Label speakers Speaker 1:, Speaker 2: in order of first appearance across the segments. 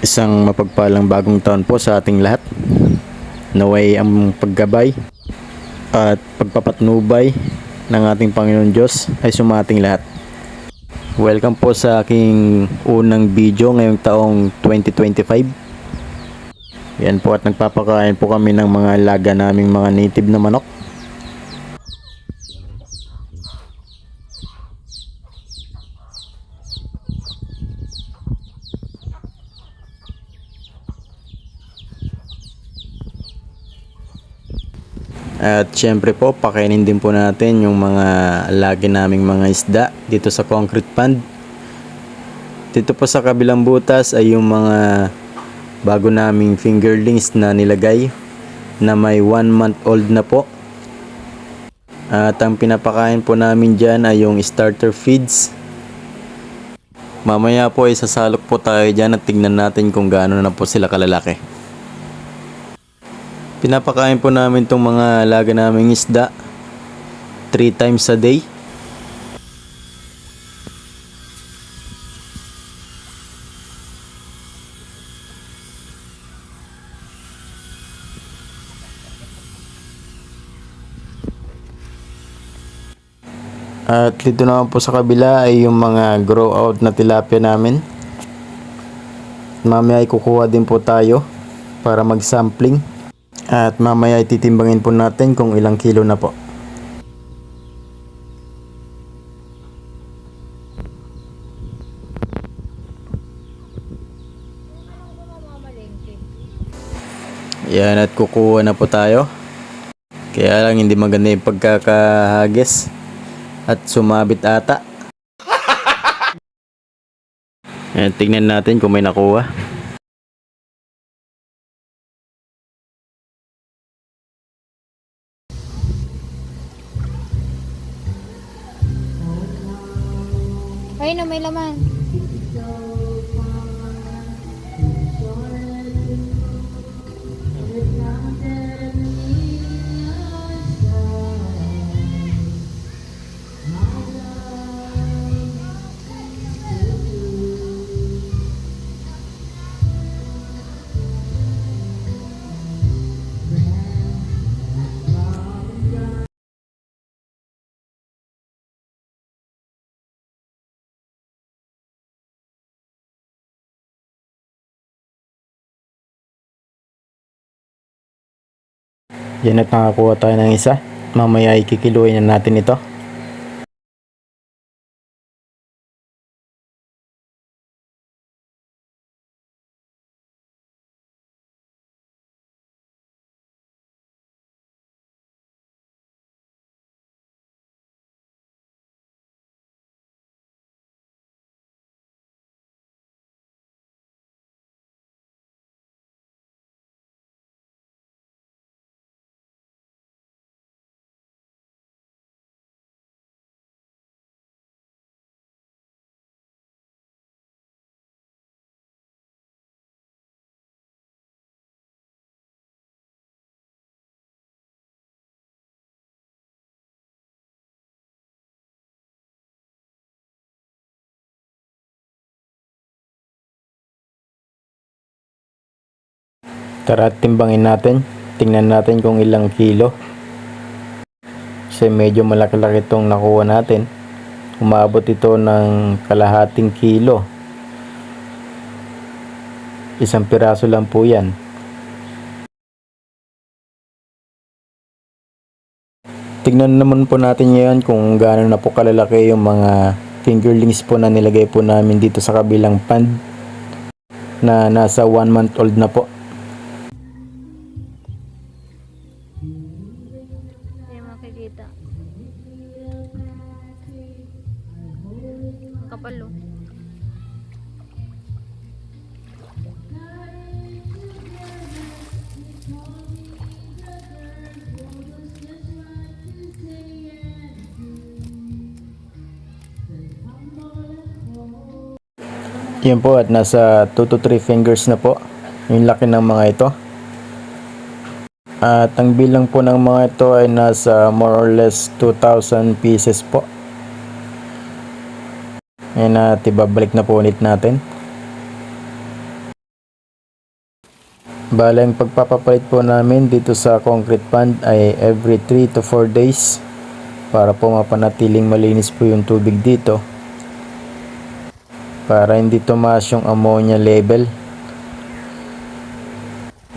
Speaker 1: Isang mapagpalang bagong taon po sa ating lahat. Naway ang paggabay at pagpapatnubay ng ating Panginoon Diyos ay sumating lahat. Welcome po sa aking unang video ngayong taong 2025. Yan po at nagpapakain po kami ng mga laga naming mga native na manok. At syempre po, pakainin din po natin yung mga lagi naming mga isda dito sa concrete pond. Dito po sa kabilang butas ay yung mga bago naming fingerlings na nilagay na may 1 month old na po. At ang pinapakain po namin dyan ay yung starter feeds. Mamaya po ay sasalok po tayo dyan at tignan natin kung gaano na po sila kalalaki. Pinapakain po namin tong mga alaga naming isda 3 times a day. At dito naman po sa kabila ay yung mga grow out na tilapia namin. Mamaya ay kukuha din po tayo para mag-sampling. At mamaya ititimbangin po natin kung ilang kilo na po. Yan at kukuha na po tayo. Kaya lang hindi maganda yung pagkakahagis at sumabit ata. Yan, tingnan natin kung may nakuha.
Speaker 2: May laman.
Speaker 1: Yan at nakakuha tayo ng isa. Mamaya ikikiluin na natin ito. Tara at timbangin natin. Tingnan natin kung ilang kilo. Kasi medyo malaki-laki itong nakuha natin. Umabot ito ng kalahating kilo. Isang piraso lang po yan. Tignan naman po natin ngayon kung gaano na po kalalaki yung mga fingerlings po na nilagay po namin dito sa kabilang pond na nasa 1 month old na po. Yan po at nasa 2 to 3 fingers na po yung laki ng mga ito. At ang bilang po ng mga ito ay nasa more or less 2,000 pieces po. Ayan at ibabalik na po ulit natin. Bale, ang pagpapapalit po namin dito sa concrete pond ay every 3 to 4 days para po mapanatiling malinis po yung tubig dito para hindi tumaas yung ammonia level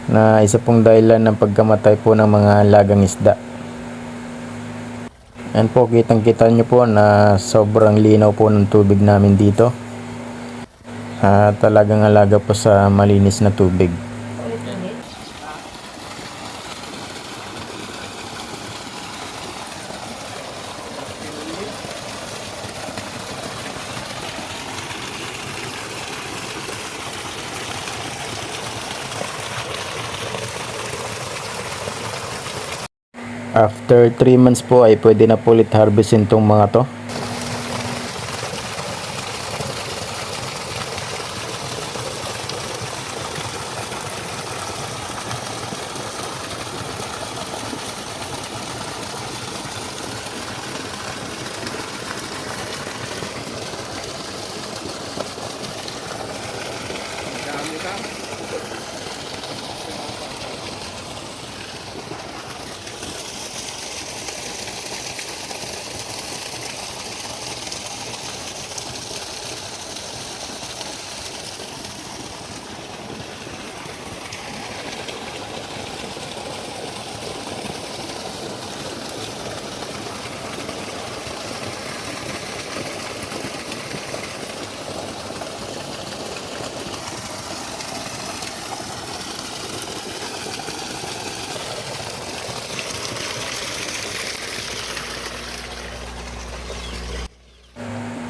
Speaker 1: na isa pong dahilan ng pagkamatay po ng mga lagang isda. Yan po, kitang kita nyo po na sobrang linaw po ng tubig namin dito. Ah, talagang alaga po sa malinis na tubig. After 3 months po ay pwede na po ulit harvestin tong mga to.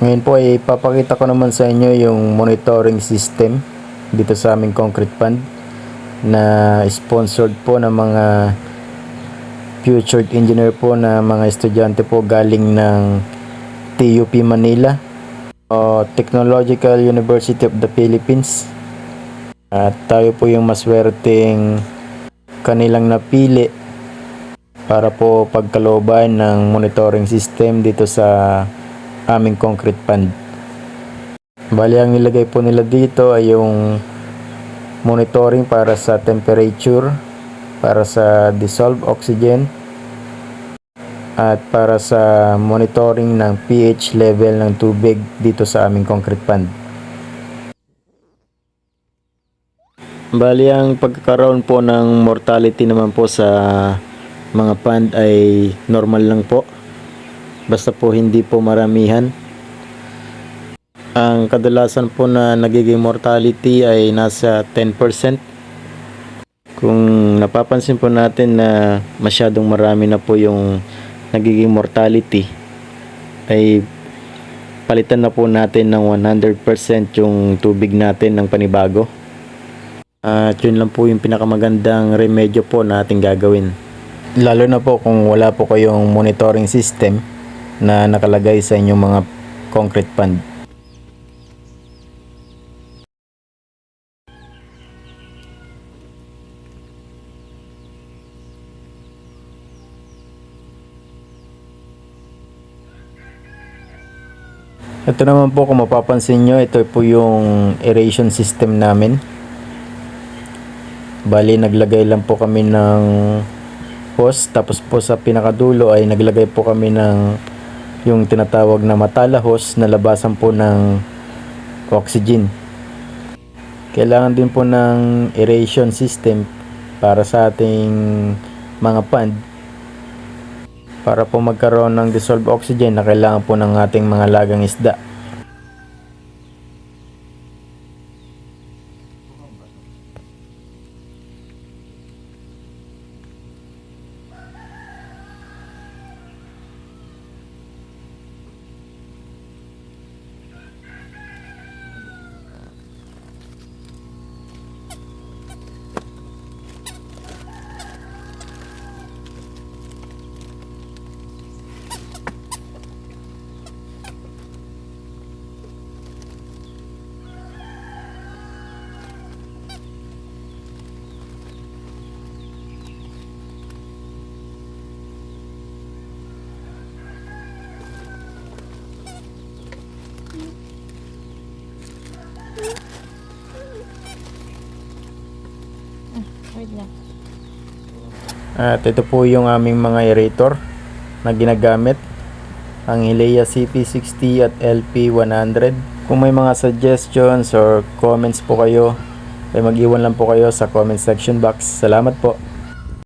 Speaker 1: Ngayon po ay papakita ko naman sa inyo yung monitoring system dito sa aming concrete pond na sponsored po ng mga future engineer po na mga estudyante po galing ng TUP Manila o Technological University of the Philippines. At tayo po yung maswerteng kanilang napili para po pagkalooban ng monitoring system dito sa aming concrete pond. Bali ang nilagay po nila dito ay yung monitoring para sa temperature, para sa dissolved oxygen, at para sa monitoring ng pH level ng tubig dito sa aming concrete pond. Bali ang pagkakaroon po ng mortality naman po sa mga pond ay normal lang po. Basta po hindi po maramihan. Ang kadalasan po na nagiging mortality ay nasa 10%. Kung napapansin po natin na masyadong marami na po yung nagiging mortality, ay palitan na po natin ng 100% yung tubig natin ng panibago. At yun lang po yung pinakamagandang remedyo po na ating gagawin. Lalo na po kung wala po kayong monitoring system na nakalagay sa inyong mga concrete pond. Ito naman po kung mapapansin nyo, ito po yung aeration system namin. Bali, naglagay lang po kami ng hose. Tapos po sa pinakadulo ay naglagay po kami ng yung tinatawag na matala hose na labasan po ng oxygen. Kailangan din po ng aeration system para sa ating mga pond para po magkaroon ng dissolved oxygen na kailangan po ng ating mga lagang isda.
Speaker 2: Wait lang.
Speaker 1: At ito po yung aming mga aerator na ginagamit. Ang Hilea CP60 at LP100. Kung may mga suggestions or comments po kayo, ay mag-iwan lang po kayo sa comment section box. Salamat po.